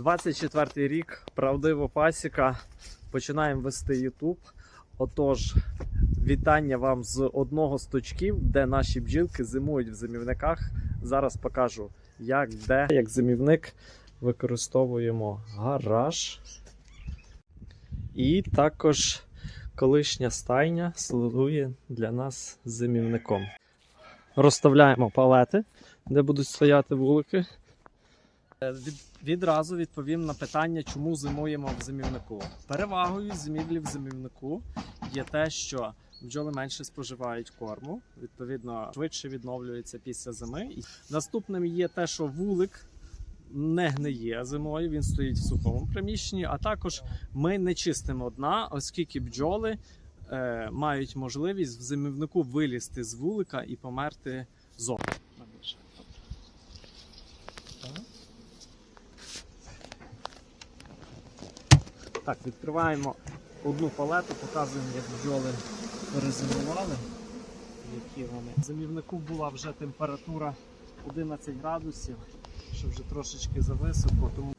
24 рік, правдива пасіка. Починаємо вести YouTube. Отож, вітання вам з одного з точків, де наші бджілки зимують в зимівниках. Зараз покажу, як, де, як зимівник використовуємо гараж. І також колишня стайня слугує для нас зимівником. Розставляємо палети, де будуть стояти вулики. Е, Від, відразу відповім на питання, чому зимуємо в зимівнику. Перевагою зимівлі в зимівнику є те, що бджоли менше споживають корму, відповідно, швидше відновлюються після зими. Наступним є те, що вулик не гниє зимою, він стоїть в сухому приміщенні, а також ми не чистимо дна, оскільки бджоли е, мають можливість в зимівнику вилізти з вулика і померти зо. Так, відкриваємо одну палету, показуємо, як бджоли перезимували. Які вони. В зимівнику була вже температура 11 градусів, що вже трошечки зависоко, тому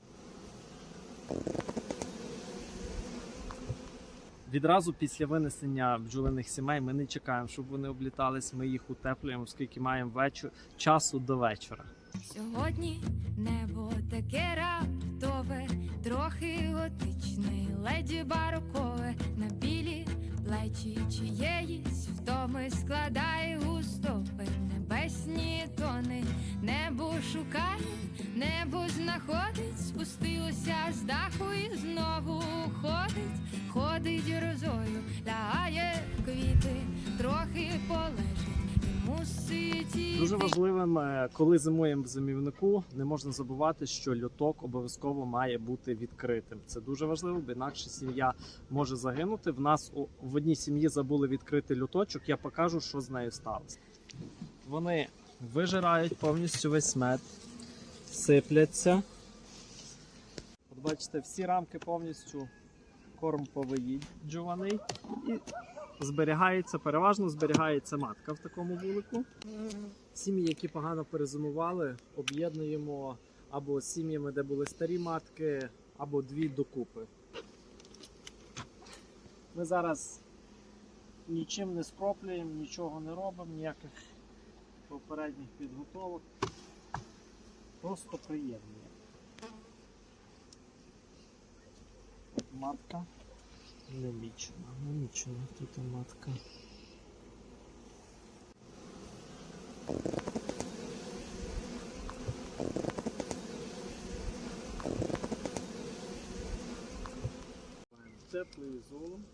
Відразу після винесення бджолиних сімей ми не чекаємо, щоб вони облітались. Ми їх утеплюємо, оскільки маємо вечір часу до вечора. Сьогодні небо таке раптове, трохи готичне, леді барокове на білі плечі чиєїсь втоми складає густопи небесні тони, небо шукає, небо знаходить, спустилося з даху і знову ходить, ходить розою, лягає квіти, Дуже важливим, е, коли зимуємо в зимівнику, не можна забувати, що льоток обов'язково має бути відкритим. Це дуже важливо, бо інакше сім'я може загинути. В нас в одній сім'ї забули відкрити льоточок. Я покажу, що з нею сталося. Вони вижирають повністю весь мед, сипляться. От бачите, всі рамки повністю корм повиїджуваний і зберігається, переважно зберігається матка в такому вулику. Сім'ї, які погано перезимували, об'єднуємо або з сім'ями, де були старі матки, або дві докупи. Ми зараз нічим не скроплюємо, нічого не робимо, ніяких попередніх підготовок. Просто приємні. Матка немічена, намічена тут матка. Теплий золом.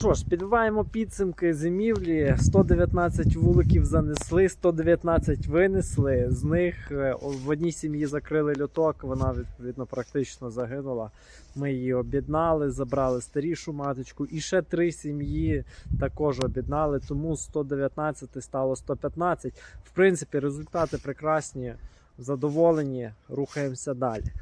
Що ж, підбиваємо підсумки зимівлі. 119 вуликів занесли, 119 винесли. З них е, в одній сім'ї закрили льоток, вона відповідно практично загинула. Ми її об'єднали, забрали старішу маточку. І ще три сім'ї також об'єднали, тому 119 стало 115. В принципі, результати прекрасні, задоволені, рухаємося далі.